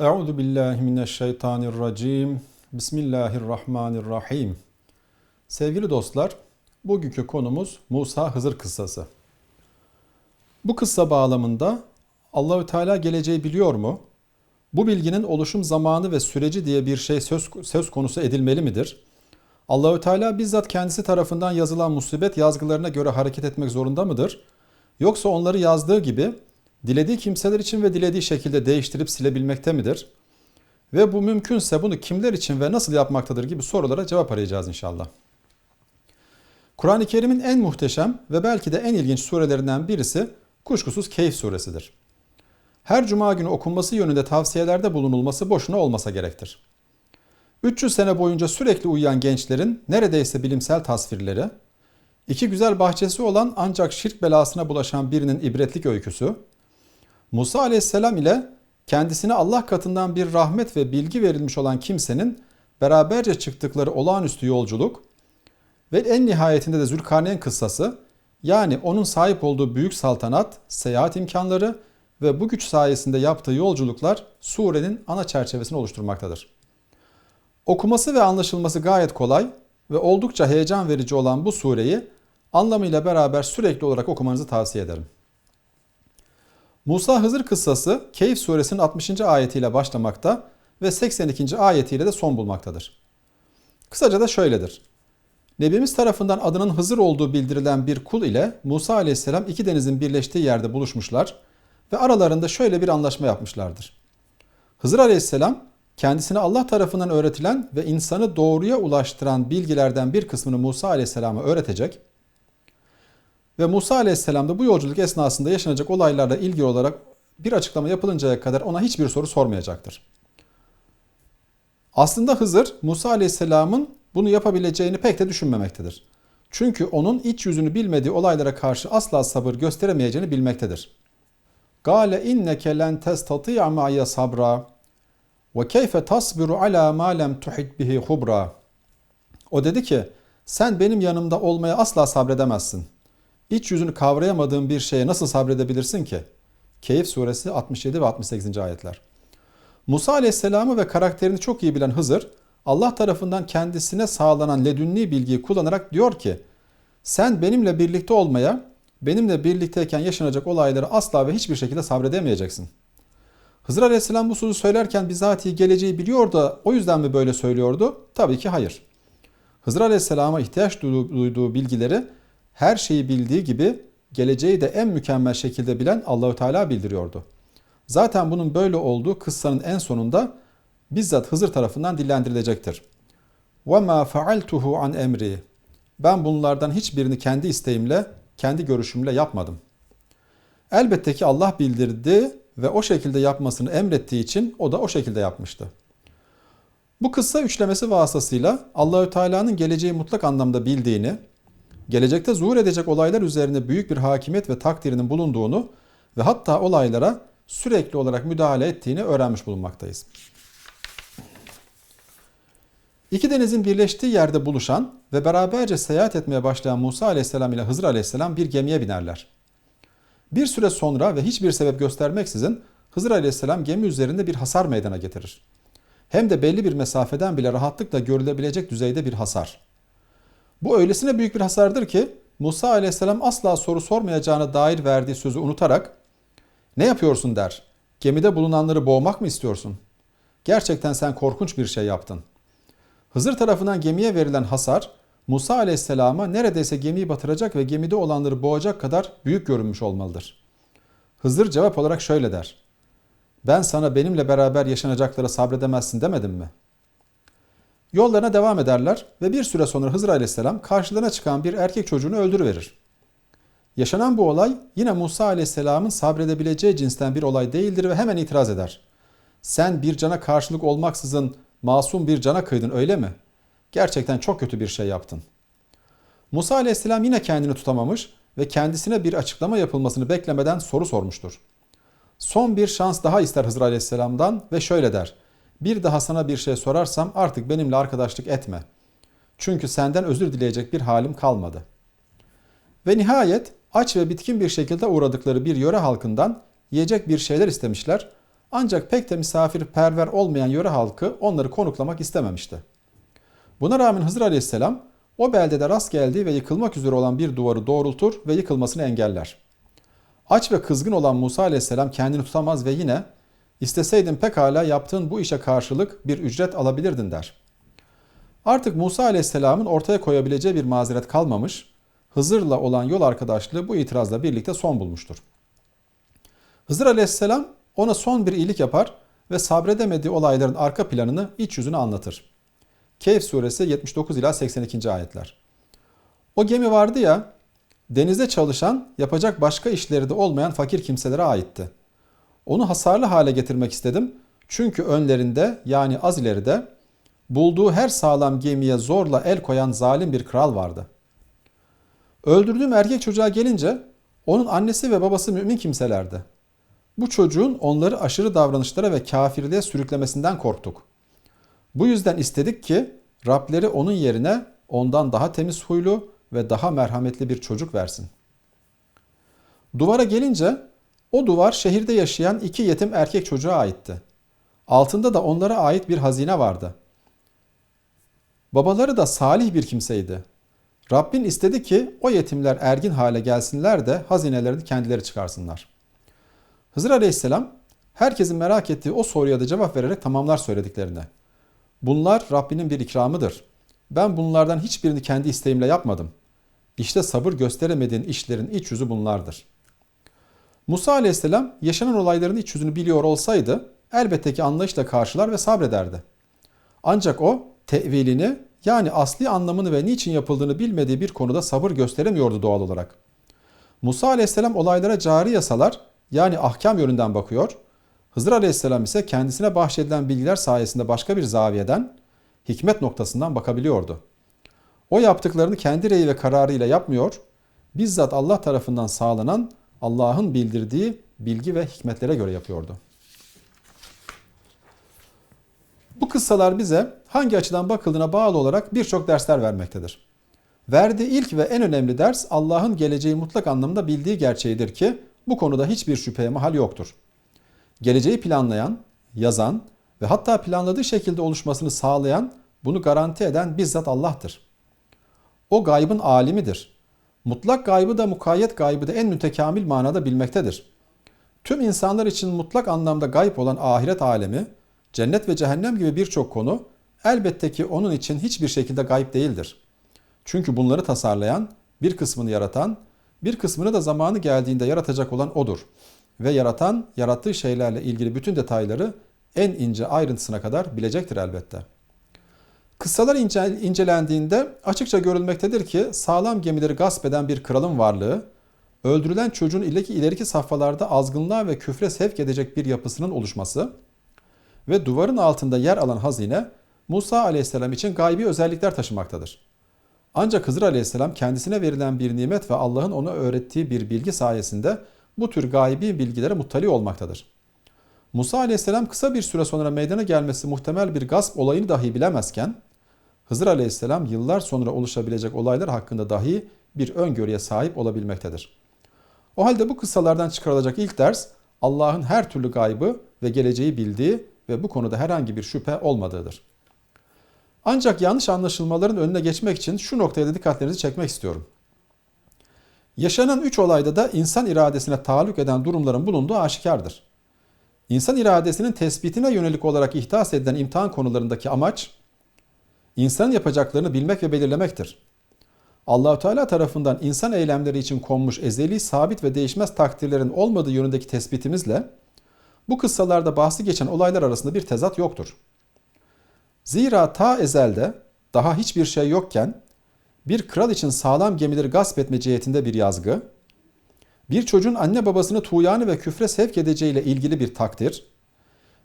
Euzu billahi mineşşeytanirracim. Bismillahirrahmanirrahim. Sevgili dostlar, bugünkü konumuz Musa Hızır kıssası. Bu kıssa bağlamında Allahü Teala geleceği biliyor mu? Bu bilginin oluşum zamanı ve süreci diye bir şey söz, söz konusu edilmeli midir? Allahü Teala bizzat kendisi tarafından yazılan musibet yazgılarına göre hareket etmek zorunda mıdır? Yoksa onları yazdığı gibi dilediği kimseler için ve dilediği şekilde değiştirip silebilmekte midir? Ve bu mümkünse bunu kimler için ve nasıl yapmaktadır gibi sorulara cevap arayacağız inşallah. Kur'an-ı Kerim'in en muhteşem ve belki de en ilginç surelerinden birisi kuşkusuz Keyif suresidir. Her cuma günü okunması yönünde tavsiyelerde bulunulması boşuna olmasa gerektir. 300 sene boyunca sürekli uyuyan gençlerin neredeyse bilimsel tasvirleri, iki güzel bahçesi olan ancak şirk belasına bulaşan birinin ibretlik öyküsü, Musa aleyhisselam ile kendisine Allah katından bir rahmet ve bilgi verilmiş olan kimsenin beraberce çıktıkları olağanüstü yolculuk ve en nihayetinde de Zülkarneyn kıssası yani onun sahip olduğu büyük saltanat, seyahat imkanları ve bu güç sayesinde yaptığı yolculuklar surenin ana çerçevesini oluşturmaktadır. Okuması ve anlaşılması gayet kolay ve oldukça heyecan verici olan bu sureyi anlamıyla beraber sürekli olarak okumanızı tavsiye ederim. Musa Hızır kıssası Keyif suresinin 60. ayetiyle başlamakta ve 82. ayetiyle de son bulmaktadır. Kısaca da şöyledir. Nebimiz tarafından adının Hızır olduğu bildirilen bir kul ile Musa aleyhisselam iki denizin birleştiği yerde buluşmuşlar ve aralarında şöyle bir anlaşma yapmışlardır. Hızır aleyhisselam kendisine Allah tarafından öğretilen ve insanı doğruya ulaştıran bilgilerden bir kısmını Musa aleyhisselama öğretecek ve Musa aleyhisselam da bu yolculuk esnasında yaşanacak olaylarla ilgili olarak bir açıklama yapılıncaya kadar ona hiçbir soru sormayacaktır. Aslında Hızır Musa aleyhisselamın bunu yapabileceğini pek de düşünmemektedir. Çünkü onun iç yüzünü bilmediği olaylara karşı asla sabır gösteremeyeceğini bilmektedir. Gale inneke len testati'a ma'ya sabra ve keyfe tasbiru ala ma lem tuhit bihi hubra. O dedi ki sen benim yanımda olmaya asla sabredemezsin. İç yüzünü kavrayamadığın bir şeye nasıl sabredebilirsin ki? Keyif suresi 67 ve 68. ayetler. Musa aleyhisselamı ve karakterini çok iyi bilen Hızır, Allah tarafından kendisine sağlanan ledünni bilgiyi kullanarak diyor ki, sen benimle birlikte olmaya, benimle birlikteyken yaşanacak olayları asla ve hiçbir şekilde sabredemeyeceksin. Hızır aleyhisselam bu sözü söylerken bizatihi geleceği biliyor da o yüzden mi böyle söylüyordu? Tabii ki hayır. Hızır aleyhisselama ihtiyaç duyduğu bilgileri her şeyi bildiği gibi geleceği de en mükemmel şekilde bilen Allahü Teala bildiriyordu. Zaten bunun böyle olduğu kıssanın en sonunda bizzat Hızır tarafından dillendirilecektir. وَمَا فَعَلْتُهُ عَنْ emri. Ben bunlardan hiçbirini kendi isteğimle, kendi görüşümle yapmadım. Elbette ki Allah bildirdi ve o şekilde yapmasını emrettiği için o da o şekilde yapmıştı. Bu kıssa üçlemesi vasıtasıyla Allahü Teala'nın geleceği mutlak anlamda bildiğini, gelecekte zuhur edecek olaylar üzerine büyük bir hakimiyet ve takdirinin bulunduğunu ve hatta olaylara sürekli olarak müdahale ettiğini öğrenmiş bulunmaktayız. İki denizin birleştiği yerde buluşan ve beraberce seyahat etmeye başlayan Musa aleyhisselam ile Hızır aleyhisselam bir gemiye binerler. Bir süre sonra ve hiçbir sebep göstermeksizin Hızır aleyhisselam gemi üzerinde bir hasar meydana getirir. Hem de belli bir mesafeden bile rahatlıkla görülebilecek düzeyde bir hasar. Bu öylesine büyük bir hasardır ki Musa aleyhisselam asla soru sormayacağına dair verdiği sözü unutarak ne yapıyorsun der. Gemide bulunanları boğmak mı istiyorsun? Gerçekten sen korkunç bir şey yaptın. Hızır tarafından gemiye verilen hasar Musa aleyhisselama neredeyse gemiyi batıracak ve gemide olanları boğacak kadar büyük görünmüş olmalıdır. Hızır cevap olarak şöyle der. Ben sana benimle beraber yaşanacaklara sabredemezsin demedim mi? Yollarına devam ederler ve bir süre sonra Hızır aleyhisselam karşılarına çıkan bir erkek çocuğunu öldürüverir. Yaşanan bu olay yine Musa aleyhisselamın sabredebileceği cinsten bir olay değildir ve hemen itiraz eder. Sen bir cana karşılık olmaksızın masum bir cana kıydın öyle mi? Gerçekten çok kötü bir şey yaptın. Musa aleyhisselam yine kendini tutamamış ve kendisine bir açıklama yapılmasını beklemeden soru sormuştur. Son bir şans daha ister Hızır aleyhisselamdan ve şöyle der. Bir daha sana bir şey sorarsam artık benimle arkadaşlık etme. Çünkü senden özür dileyecek bir halim kalmadı. Ve nihayet aç ve bitkin bir şekilde uğradıkları bir yöre halkından yiyecek bir şeyler istemişler. Ancak pek de misafirperver olmayan yöre halkı onları konuklamak istememişti. Buna rağmen Hızır Aleyhisselam o beldede rast geldiği ve yıkılmak üzere olan bir duvarı doğrultur ve yıkılmasını engeller. Aç ve kızgın olan Musa Aleyhisselam kendini tutamaz ve yine isteseydin pekala yaptığın bu işe karşılık bir ücret alabilirdin der. Artık Musa Aleyhisselam'ın ortaya koyabileceği bir mazeret kalmamış, Hızır'la olan yol arkadaşlığı bu itirazla birlikte son bulmuştur. Hızır Aleyhisselam ona son bir iyilik yapar ve sabredemediği olayların arka planını, iç yüzünü anlatır. Kehf suresi 79 ila 82. ayetler. O gemi vardı ya, denizde çalışan, yapacak başka işleri de olmayan fakir kimselere aitti. Onu hasarlı hale getirmek istedim. Çünkü önlerinde yani az ileride bulduğu her sağlam gemiye zorla el koyan zalim bir kral vardı. Öldürdüğüm erkek çocuğa gelince onun annesi ve babası mümin kimselerdi. Bu çocuğun onları aşırı davranışlara ve kafirliğe sürüklemesinden korktuk. Bu yüzden istedik ki Rableri onun yerine ondan daha temiz huylu ve daha merhametli bir çocuk versin. Duvara gelince o duvar şehirde yaşayan iki yetim erkek çocuğa aitti. Altında da onlara ait bir hazine vardı. Babaları da salih bir kimseydi. Rabbin istedi ki o yetimler ergin hale gelsinler de hazinelerini kendileri çıkarsınlar. Hızır Aleyhisselam herkesin merak ettiği o soruya da cevap vererek tamamlar söylediklerine. Bunlar Rabbinin bir ikramıdır. Ben bunlardan hiçbirini kendi isteğimle yapmadım. İşte sabır gösteremediğin işlerin iç yüzü bunlardır. Musa aleyhisselam yaşanan olayların iç yüzünü biliyor olsaydı elbette ki anlayışla karşılar ve sabrederdi. Ancak o tevilini yani asli anlamını ve niçin yapıldığını bilmediği bir konuda sabır gösteremiyordu doğal olarak. Musa aleyhisselam olaylara cari yasalar yani ahkam yönünden bakıyor. Hızır aleyhisselam ise kendisine bahşedilen bilgiler sayesinde başka bir zaviyeden, hikmet noktasından bakabiliyordu. O yaptıklarını kendi reyi ve kararıyla yapmıyor, bizzat Allah tarafından sağlanan Allah'ın bildirdiği bilgi ve hikmetlere göre yapıyordu. Bu kıssalar bize hangi açıdan bakıldığına bağlı olarak birçok dersler vermektedir. Verdiği ilk ve en önemli ders Allah'ın geleceği mutlak anlamda bildiği gerçeğidir ki bu konuda hiçbir şüpheye mahal yoktur. Geleceği planlayan, yazan ve hatta planladığı şekilde oluşmasını sağlayan, bunu garanti eden bizzat Allah'tır. O gaybın alimidir. Mutlak gaybı da mukayyet gaybı da en mütekamil manada bilmektedir. Tüm insanlar için mutlak anlamda gayb olan ahiret alemi, cennet ve cehennem gibi birçok konu elbette ki onun için hiçbir şekilde gayb değildir. Çünkü bunları tasarlayan, bir kısmını yaratan, bir kısmını da zamanı geldiğinde yaratacak olan odur. Ve yaratan, yarattığı şeylerle ilgili bütün detayları en ince ayrıntısına kadar bilecektir elbette. Kıssalar ince, incelendiğinde açıkça görülmektedir ki sağlam gemileri gasp eden bir kralın varlığı, öldürülen çocuğun ileriki, ileriki safhalarda azgınlığa ve küfre sevk edecek bir yapısının oluşması ve duvarın altında yer alan hazine Musa aleyhisselam için gaybi özellikler taşımaktadır. Ancak Hızır aleyhisselam kendisine verilen bir nimet ve Allah'ın ona öğrettiği bir bilgi sayesinde bu tür gaybi bilgilere muttali olmaktadır. Musa aleyhisselam kısa bir süre sonra meydana gelmesi muhtemel bir gasp olayını dahi bilemezken, Hızır aleyhisselam yıllar sonra oluşabilecek olaylar hakkında dahi bir öngörüye sahip olabilmektedir. O halde bu kıssalardan çıkarılacak ilk ders Allah'ın her türlü gaybı ve geleceği bildiği ve bu konuda herhangi bir şüphe olmadığıdır. Ancak yanlış anlaşılmaların önüne geçmek için şu noktaya da dikkatlerinizi çekmek istiyorum. Yaşanan üç olayda da insan iradesine taalluk eden durumların bulunduğu aşikardır. İnsan iradesinin tespitine yönelik olarak ihdas edilen imtihan konularındaki amaç, insanın yapacaklarını bilmek ve belirlemektir. Allahu Teala tarafından insan eylemleri için konmuş ezeli, sabit ve değişmez takdirlerin olmadığı yönündeki tespitimizle bu kıssalarda bahsi geçen olaylar arasında bir tezat yoktur. Zira ta ezelde daha hiçbir şey yokken bir kral için sağlam gemileri gasp etme cihetinde bir yazgı, bir çocuğun anne babasını tuğyanı ve küfre sevk edeceğiyle ilgili bir takdir,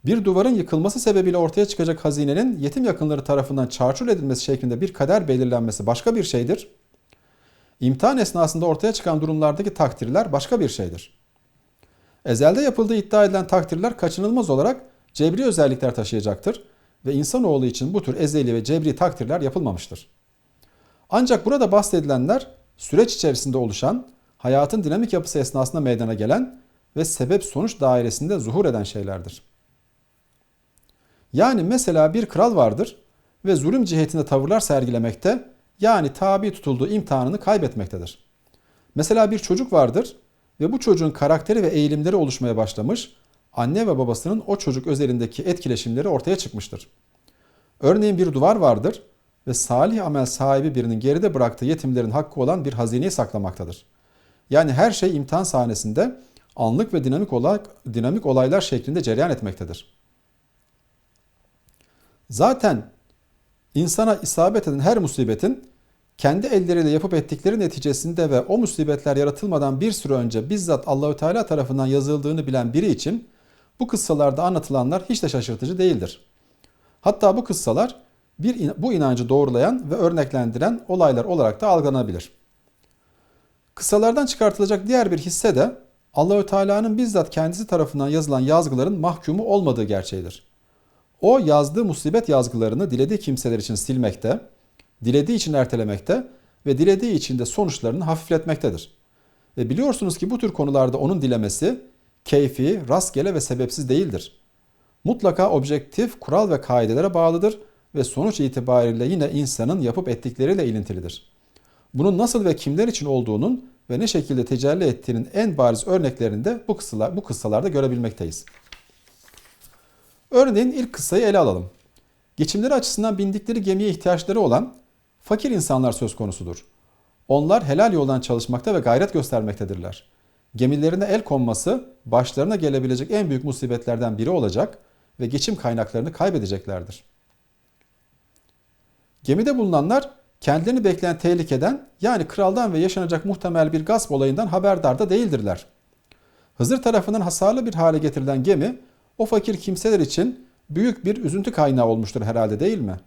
bir duvarın yıkılması sebebiyle ortaya çıkacak hazinenin yetim yakınları tarafından çarçur edilmesi şeklinde bir kader belirlenmesi başka bir şeydir. İmtihan esnasında ortaya çıkan durumlardaki takdirler başka bir şeydir. Ezelde yapıldığı iddia edilen takdirler kaçınılmaz olarak cebri özellikler taşıyacaktır ve insanoğlu için bu tür ezeli ve cebri takdirler yapılmamıştır. Ancak burada bahsedilenler süreç içerisinde oluşan, hayatın dinamik yapısı esnasında meydana gelen ve sebep sonuç dairesinde zuhur eden şeylerdir. Yani mesela bir kral vardır ve zulüm cihetinde tavırlar sergilemekte yani tabi tutulduğu imtihanını kaybetmektedir. Mesela bir çocuk vardır ve bu çocuğun karakteri ve eğilimleri oluşmaya başlamış, anne ve babasının o çocuk özelindeki etkileşimleri ortaya çıkmıştır. Örneğin bir duvar vardır ve salih amel sahibi birinin geride bıraktığı yetimlerin hakkı olan bir hazineyi saklamaktadır. Yani her şey imtihan sahnesinde anlık ve dinamik olarak dinamik olaylar şeklinde cereyan etmektedir. Zaten insana isabet eden her musibetin kendi elleriyle yapıp ettikleri neticesinde ve o musibetler yaratılmadan bir süre önce bizzat Allahü Teala tarafından yazıldığını bilen biri için bu kıssalarda anlatılanlar hiç de şaşırtıcı değildir. Hatta bu kıssalar bir bu inancı doğrulayan ve örneklendiren olaylar olarak da algılanabilir. Kıssalardan çıkartılacak diğer bir hisse de Allahü Teala'nın bizzat kendisi tarafından yazılan yazgıların mahkumu olmadığı gerçeğidir. O yazdığı musibet yazgılarını dilediği kimseler için silmekte, dilediği için ertelemekte ve dilediği için de sonuçlarını hafifletmektedir. Ve biliyorsunuz ki bu tür konularda onun dilemesi keyfi, rastgele ve sebepsiz değildir. Mutlaka objektif, kural ve kaidelere bağlıdır ve sonuç itibariyle yine insanın yapıp ettikleriyle ilintilidir. Bunun nasıl ve kimler için olduğunun ve ne şekilde tecelli ettiğinin en bariz örneklerini de bu, kıssalar, bu kıssalarda görebilmekteyiz. Örneğin ilk kıssayı ele alalım. Geçimleri açısından bindikleri gemiye ihtiyaçları olan fakir insanlar söz konusudur. Onlar helal yoldan çalışmakta ve gayret göstermektedirler. Gemilerine el konması başlarına gelebilecek en büyük musibetlerden biri olacak ve geçim kaynaklarını kaybedeceklerdir. Gemide bulunanlar kendilerini bekleyen tehlikeden yani kraldan ve yaşanacak muhtemel bir gasp olayından haberdar da değildirler. Hızır tarafından hasarlı bir hale getirilen gemi o fakir kimseler için büyük bir üzüntü kaynağı olmuştur herhalde değil mi?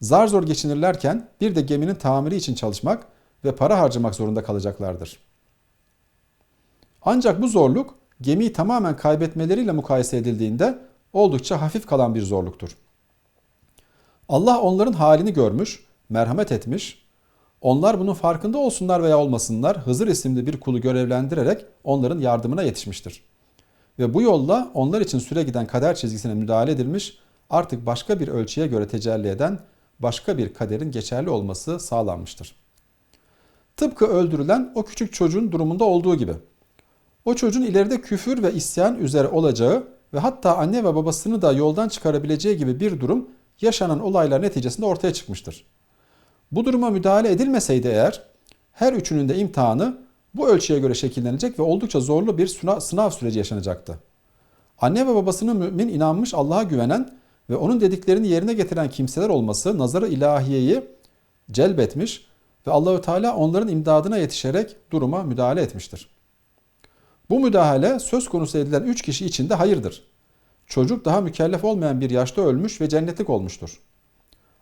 Zar zor geçinirlerken bir de geminin tamiri için çalışmak ve para harcamak zorunda kalacaklardır. Ancak bu zorluk gemiyi tamamen kaybetmeleriyle mukayese edildiğinde oldukça hafif kalan bir zorluktur. Allah onların halini görmüş, merhamet etmiş. Onlar bunun farkında olsunlar veya olmasınlar Hızır isimli bir kulu görevlendirerek onların yardımına yetişmiştir. Ve bu yolla onlar için süre giden kader çizgisine müdahale edilmiş, artık başka bir ölçüye göre tecelli eden başka bir kaderin geçerli olması sağlanmıştır. Tıpkı öldürülen o küçük çocuğun durumunda olduğu gibi. O çocuğun ileride küfür ve isyan üzere olacağı ve hatta anne ve babasını da yoldan çıkarabileceği gibi bir durum yaşanan olaylar neticesinde ortaya çıkmıştır. Bu duruma müdahale edilmeseydi eğer her üçünün de imtihanı bu ölçüye göre şekillenecek ve oldukça zorlu bir sınav süreci yaşanacaktı. Anne ve babasının mümin, inanmış, Allah'a güvenen ve onun dediklerini yerine getiren kimseler olması nazarı ilahiyeyi celbetmiş ve Allahü Teala onların imdadına yetişerek duruma müdahale etmiştir. Bu müdahale söz konusu edilen üç kişi için de hayırdır. Çocuk daha mükellef olmayan bir yaşta ölmüş ve cennetlik olmuştur.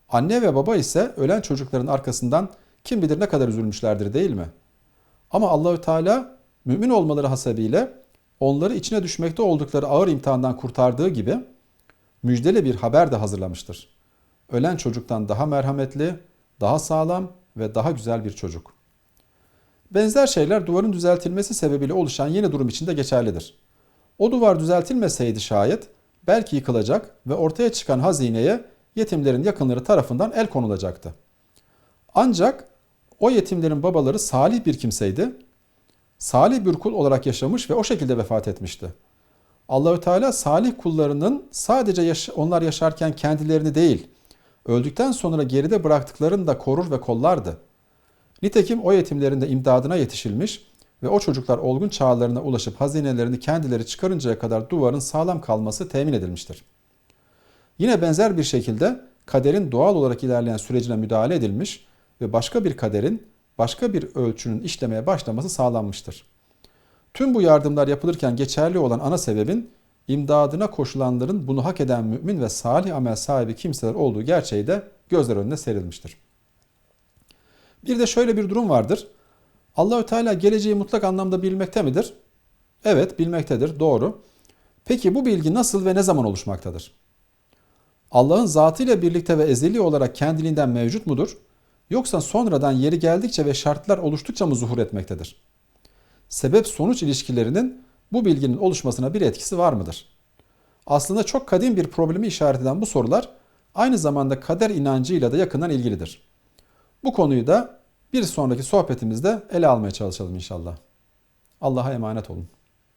Anne ve baba ise ölen çocukların arkasından kim bilir ne kadar üzülmüşlerdir değil mi? Ama Allahü Teala mümin olmaları hasebiyle onları içine düşmekte oldukları ağır imtihandan kurtardığı gibi müjdeli bir haber de hazırlamıştır. Ölen çocuktan daha merhametli, daha sağlam ve daha güzel bir çocuk. Benzer şeyler duvarın düzeltilmesi sebebiyle oluşan yeni durum için de geçerlidir. O duvar düzeltilmeseydi şayet belki yıkılacak ve ortaya çıkan hazineye yetimlerin yakınları tarafından el konulacaktı. Ancak o yetimlerin babaları salih bir kimseydi. Salih bir kul olarak yaşamış ve o şekilde vefat etmişti. Allahü Teala salih kullarının sadece yaş onlar yaşarken kendilerini değil, öldükten sonra geride bıraktıklarını da korur ve kollardı. Nitekim o yetimlerin de imdadına yetişilmiş ve o çocuklar olgun çağlarına ulaşıp hazinelerini kendileri çıkarıncaya kadar duvarın sağlam kalması temin edilmiştir. Yine benzer bir şekilde kaderin doğal olarak ilerleyen sürecine müdahale edilmiş ve başka bir kaderin, başka bir ölçünün işlemeye başlaması sağlanmıştır. Tüm bu yardımlar yapılırken geçerli olan ana sebebin imdadına koşulanların bunu hak eden mümin ve salih amel sahibi kimseler olduğu gerçeği de gözler önüne serilmiştir. Bir de şöyle bir durum vardır. Allahü Teala geleceği mutlak anlamda bilmekte midir? Evet, bilmektedir. Doğru. Peki bu bilgi nasıl ve ne zaman oluşmaktadır? Allah'ın zatıyla birlikte ve ezeli olarak kendiliğinden mevcut mudur? Yoksa sonradan yeri geldikçe ve şartlar oluştukça mı zuhur etmektedir? Sebep sonuç ilişkilerinin bu bilginin oluşmasına bir etkisi var mıdır? Aslında çok kadim bir problemi işaret eden bu sorular aynı zamanda kader inancıyla da yakından ilgilidir. Bu konuyu da bir sonraki sohbetimizde ele almaya çalışalım inşallah. Allah'a emanet olun.